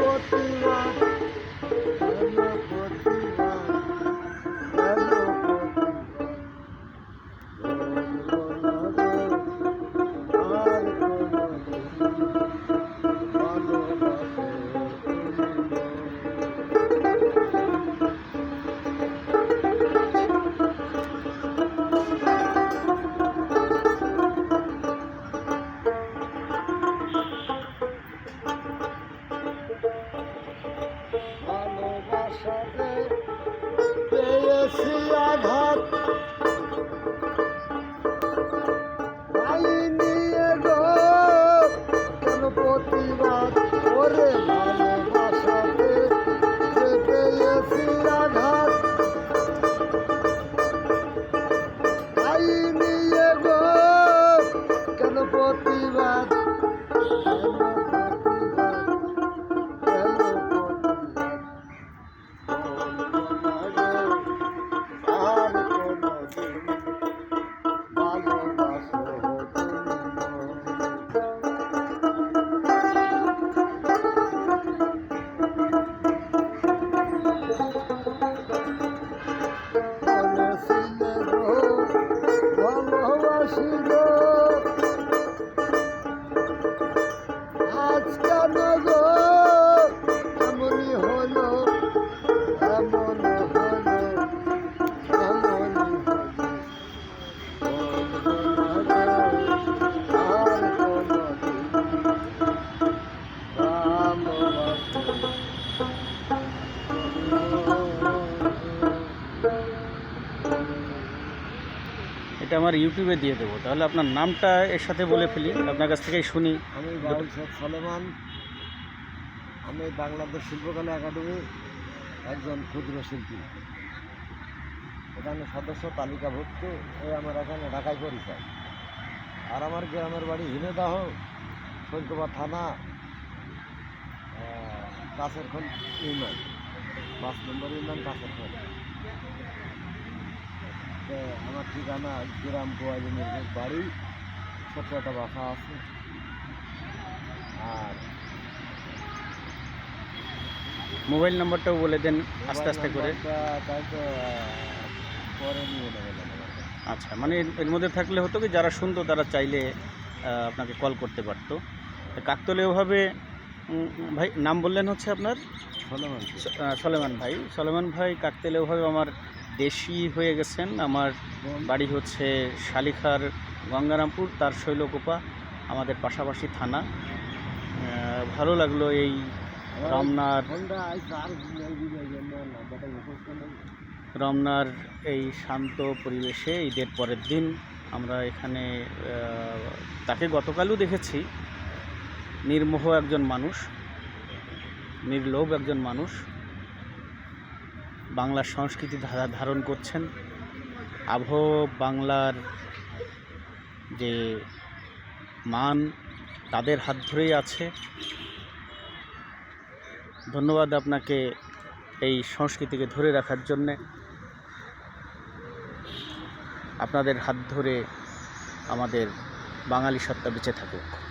পথে 对 এটা আমার ইউটিউবে দিয়ে দেবো। তাহলে আপনার নামটা এর সাথে বলে ফেলি। আপনার কাছ থেকেই শুনি। আমি সলেমান। আমি বাংলাদেশ শিল্পকলা একাডেমি একজন ক্ষুদ্র শিল্পী। এখানে সদস্য তালিকাভুক্ত এই আমার এখানে ঢাকায় পরিচয়। আর আমার গ্রামের বাড়ি হিনেদাহ শৈলকুপা থানা কাছের খন ইউনিয়ন। পাঁচ নম্বর ইউনিয়ন কাছের খন আমার ঠিকানা গ্রাম গোয়ালিনের বাড়ি ছোট্ট একটা বাসা আছে। আর মোবাইল নাম্বারটাও বলে দেন আস্তে আস্তে করে। পরে নিয়ে নেবেন আচ্ছা মানে এর- মধ্যে থাকলে হতো কি যারা শুনতো তারা চাইলে আপনাকে কল করতে পারতো। কাকতলীয়ভাবে উম, ভাই নাম বললেন হচ্ছে আপনার? সলেমান। সলেমান ভাই। সলেমান ভাই কাকতলীয়ভাবে আমার দেশি হয়ে গেছেন আমার বাড়ি হচ্ছে শালিখার গঙ্গারামপুর, তার শৈলকোপা, আমাদের পাশাপাশি থানা ভালো লাগল এই রমনার। রমনার এই শান্ত পরিবেশে ঈদের পরের দিন আমরা এখানে তাকে গতকালও দেখেছি নির্মোহ একজন মানুষ, নির্লোভ একজন মানুষ বাংলার সংস্কৃতি ধারা ধারণ করছেন। আবহ বাংলার যে মান, তাদের হাত ধরেই আছে। ধন্যবাদ আপনাকে এই সংস্কৃতিকে ধরে রাখার জন্যে। আপনাদের হাত ধরে আমাদের বাঙালি সত্তা বেঁচে থাকুক।